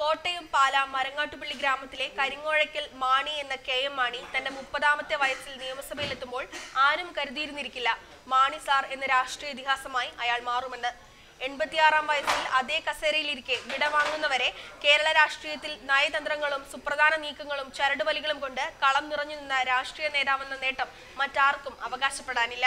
കോട്ടയം പാല മരങ്ങാട്ടുപള്ളി ഗ്രാമത്തിലെ കരിങ്ങോഴയ്ക്കൽ മാണി എന്ന K M Mani തന്റെ മുപ്പതാമത്തെ വയസ്സിൽ നിയമസഭയിലെത്തുമ്പോൾ ആരും കരുതിയിരുന്നിരിക്കില്ല. മാണി സാർ എന്ന രാഷ്ട്രീയ ഇതിഹാസമായി അയാൾ മാറുമെന്ന്. എൺപത്തിയാറാം വയസ്സിൽ അതേ കസേരയിലിരിക്കെ വിടവാങ്ങുന്നവരെ കേരള രാഷ്ട്രീയത്തിൽ നയതന്ത്രങ്ങളും സുപ്രധാന നീക്കങ്ങളും ചരടുവലികളും കൊണ്ട് കളം നിറഞ്ഞു നിന്ന രാഷ്ട്രീയ നേതാവെന്ന നേട്ടം മറ്റാർക്കും അവകാശപ്പെടാനില്ല.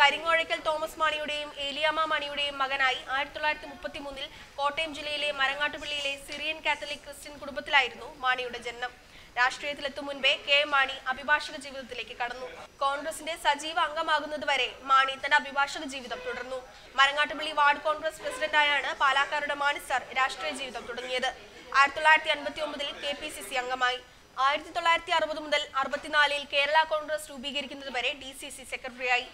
കരിങ്ങോഴയ്ക്കൽ തോമസ് മാണിയുടെയും ഏലിയാമ്മ മാണിയുടെയും മകനായി ആയിരത്തി തൊള്ളായിരത്തി മുപ്പത്തി മൂന്നിൽ കോട്ടയം ജില്ലയിലെ മരങ്ങാട്ടുപള്ളിയിലെ സിറിയൻ കാത്തലിക് ക്രിസ്ത്യൻ കുടുംബത്തിലായിരുന്നു മാണിയുടെ ജന്മം രാഷ്ട്രീയത്തിലെത്തും മുൻപേ കെ മാണി അഭിഭാഷക ജീവിതത്തിലേക്ക് കടന്നു. കോൺഗ്രസിന്റെ സജീവ അംഗമാകുന്നതുവരെ മാണി തന്റെ അഭിഭാഷക ജീവിതം തുടർന്നു. മരങ്ങാട്ടുപള്ളി വാർഡ് കോൺഗ്രസ് പ്രസിഡന്റായാണ് പാലാക്കാരുടെ മാണി സർ രാഷ്ട്രീയ ജീവിതം തുടങ്ങിയത്. ആയിരത്തി തൊള്ളായിരത്തി അൻപത്തി ഒമ്പതിൽ കെ പി സി സി അംഗമായി. ആയിരത്തി തൊള്ളായിരത്തി അറുപത് മുതൽ അറുപത്തിനാലിൽ കേരള കോൺഗ്രസ് രൂപീകരിക്കുന്നതുവരെ ഡി സി സി സെക്രട്ടറിയായി.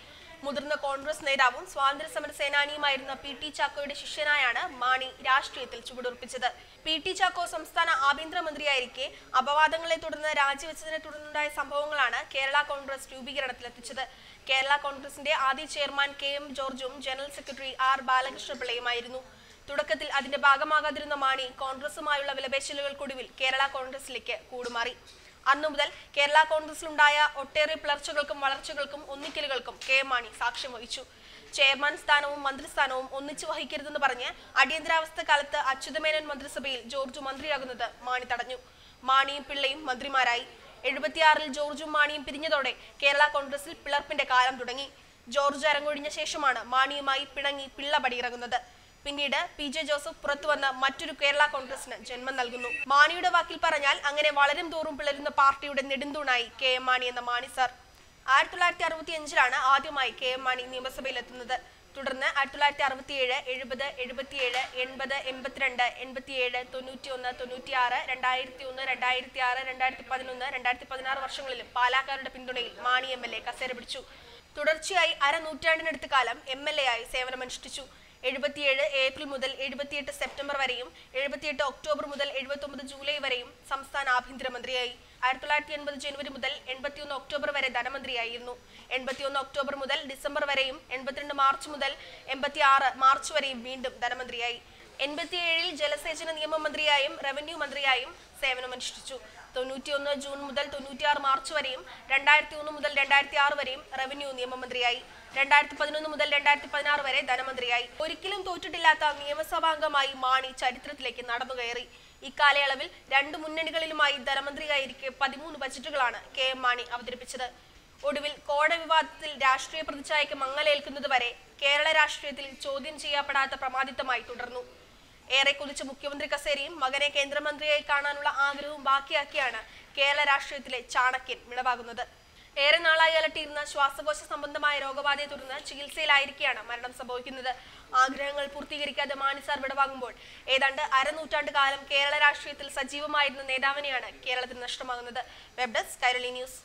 മുതിർന്ന കോൺഗ്രസ് നേതാവും സ്വാതന്ത്ര്യ സമര സേനാനിയുമായിരുന്ന പി ടി ചാക്കോയുടെ ശിഷ്യനായാണ് മാണി രാഷ്ട്രീയത്തിൽ ചുവടുറപ്പിച്ചത്. പി ടി ചാക്കോ സംസ്ഥാന ആഭ്യന്തരമന്ത്രിയായിരിക്കെ അപവാദങ്ങളെ തുടർന്ന് രാജിവെച്ചതിനെ തുടർന്നുണ്ടായ സംഭവങ്ങളാണ് കേരള കോൺഗ്രസ് രൂപീകരണത്തിലെത്തിച്ചത്. കേരള കോൺഗ്രസിന്റെ ആദ്യ ചെയർമാൻ കെ എം ജോർജും ജനറൽ സെക്രട്ടറി ആർ ബാലകൃഷ്ണ പിള്ളയുമായിരുന്നു തുടക്കത്തിൽ അതിന്റെ ഭാഗമാകാതിരുന്ന മാണി കോൺഗ്രസുമായുള്ള വിലപേശലുകൾക്കൊടുവിൽ കേരള കോൺഗ്രസിലേക്ക് കൂടുമാറി. അന്നു മുതൽ കേരള കോൺഗ്രസിലുണ്ടായ ഒട്ടേറെ പിളർച്ചകൾക്കും വളർച്ചകൾക്കും ഒന്നിക്കലുകൾക്കും കെ മാണി സാക്ഷ്യം വഹിച്ചു. ചെയർമാൻ സ്ഥാനവും മന്ത്രിസ്ഥാനവും ഒന്നിച്ചു വഹിക്കരുതെന്ന് പറഞ്ഞ് അടിയന്തരാവസ്ഥ കാലത്ത് അച്യുതമേനോൻ മന്ത്രിസഭയിൽ ജോർജ് മന്ത്രിയാകുന്നത് മാണി തടഞ്ഞു. മാണിയും പിള്ളയും മന്ത്രിമാരായി. എഴുപത്തിയാറിൽ ജോർജും മാണിയും പിരിഞ്ഞതോടെ കേരള കോൺഗ്രസിൽ പിളർപ്പിന്റെ കാലം തുടങ്ങി. ജോർജ് അരങ്ങൊഴിഞ്ഞ ശേഷമാണ് മാണിയുമായി പിണങ്ങി പിള്ള പടിയിറങ്ങുന്നത്. പിന്നീട് പി ജെ ജോസഫ് പുറത്തുവന്ന മറ്റൊരു കേരള കോൺഗ്രസിന് ജന്മം നൽകുന്നു. മാണിയുടെ വാക്കിൽ പറഞ്ഞാൽ അങ്ങനെ വളരും തോറും പിളരുന്ന പാർട്ടിയുടെ നെടുന്തൂണായി കെ എം മാണി എന്ന മാണി സാർ. ആയിരത്തി തൊള്ളായിരത്തി അറുപത്തി അഞ്ചിലാണ് ആദ്യമായി കെ എം മാണി നിയമസഭയിലെത്തുന്നത്. തുടർന്ന് ആയിരത്തി തൊള്ളായിരത്തി അറുപത്തിയേഴ് എഴുപത് എഴുപത്തിയേഴ് എൺപത് എൺപത്തിരണ്ട് എൺപത്തിയേഴ് തൊണ്ണൂറ്റി ഒന്ന് തൊണ്ണൂറ്റി ആറ് രണ്ടായിരത്തി ഒന്ന് രണ്ടായിരത്തി ആറ് രണ്ടായിരത്തി പതിനൊന്ന് രണ്ടായിരത്തി പതിനാറ് വർഷങ്ങളിലും പാലാക്കാരുടെ പിന്തുണയിൽ മാണി എം എൽ എ കസേര പിടിച്ചു. തുടർച്ചയായി അരനൂറ്റാണ്ടിനടുത്ത കാലം എം എൽ എ ആയി സേവനമനുഷ്ഠിച്ചു. എഴുപത്തിയേഴ് ഏപ്രിൽ മുതൽ എഴുപത്തിയെട്ട് സെപ്റ്റംബർ വരെയും എഴുപത്തിയെട്ട് ഒക്ടോബർ മുതൽ എഴുപത്തൊമ്പത് ജൂലൈ വരെയും സംസ്ഥാന ആഭ്യന്തരമന്ത്രിയായി. ആയിരത്തി തൊള്ളായിരത്തി എൺപത് ജനുവരി മുതൽ എൺപത്തിയൊന്ന് ഒക്ടോബർ വരെ ധനമന്ത്രിയായിരുന്നു. എൺപത്തിയൊന്ന് ഒക്ടോബർ മുതൽ ഡിസംബർ വരെയും എൺപത്തിരണ്ട് മാർച്ച് മുതൽ എൺപത്തി ആറ് മാർച്ച് വരെയും വീണ്ടും ധനമന്ത്രിയായി. എൺപത്തിയേഴിൽ ജലസേചന നിയമമന്ത്രിയായും റവന്യൂ മന്ത്രിയായും സേവനമനുഷ്ഠിച്ചു. തൊണ്ണൂറ്റിയൊന്ന് ജൂൺ മുതൽ തൊണ്ണൂറ്റിയാറ് മാർച്ച് വരെയും രണ്ടായിരത്തി ഒന്ന് മുതൽ രണ്ടായിരത്തി ആറ് വരെയും റവന്യൂ നിയമമന്ത്രിയായി. രണ്ടായിരത്തി പതിനൊന്ന് മുതൽ രണ്ടായിരത്തി പതിനാറ് വരെ ധനമന്ത്രിയായി. ഒരിക്കലും തോറ്റിട്ടില്ലാത്ത നിയമസഭാംഗമായി മാണി ചരിത്രത്തിലേക്ക് നടന്നുകയറി. ഇക്കാലയളവിൽ രണ്ട് മുന്നണികളിലുമായി ധനമന്ത്രിയായിരിക്കെ പതിമൂന്ന് ബജറ്റുകളാണ് കെ എം മാണി അവതരിപ്പിച്ചത്. ഒടുവിൽ കോട വിവാദത്തിൽ രാഷ്ട്രീയ പ്രതിച്ഛായക്ക് മങ്ങലേൽക്കുന്നതുവരെ കേരള രാഷ്ട്രീയത്തിൽ ചോദ്യം ചെയ്യപ്പെടാത്ത പ്രമാദിത്വമായി തുടർന്നു. ഏറെ കുതിച്ച മുഖ്യമന്ത്രി കസേരയും മകനെ കേന്ദ്രമന്ത്രിയായി കാണാനുള്ള ആഗ്രഹവും ബാക്കിയാക്കിയാണ് കേരള രാഷ്ട്രീയത്തിലെ ചാണക്യൻ വിളവാകുന്നത് ഏറെ നാളായി അലട്ടിയിരുന്ന ശ്വാസകോശ സംബന്ധമായ രോഗബാധയെ തുടർന്ന് ചികിത്സയിലായിരിക്കെയാണ് മരണം സംഭവിക്കുന്നത്. ആഗ്രഹങ്ങൾ പൂർത്തീകരിക്കാതെ മാണിസാർ വിടവാങ്ങുമ്പോൾ ഏതാണ്ട് അരനൂറ്റാണ്ട് കാലം കേരള രാഷ്ട്രീയത്തിൽ സജീവമായിരുന്ന നേതാവിനെയാണ് കേരളത്തിൽ നഷ്ടമാകുന്നത്. Web desk Kairali news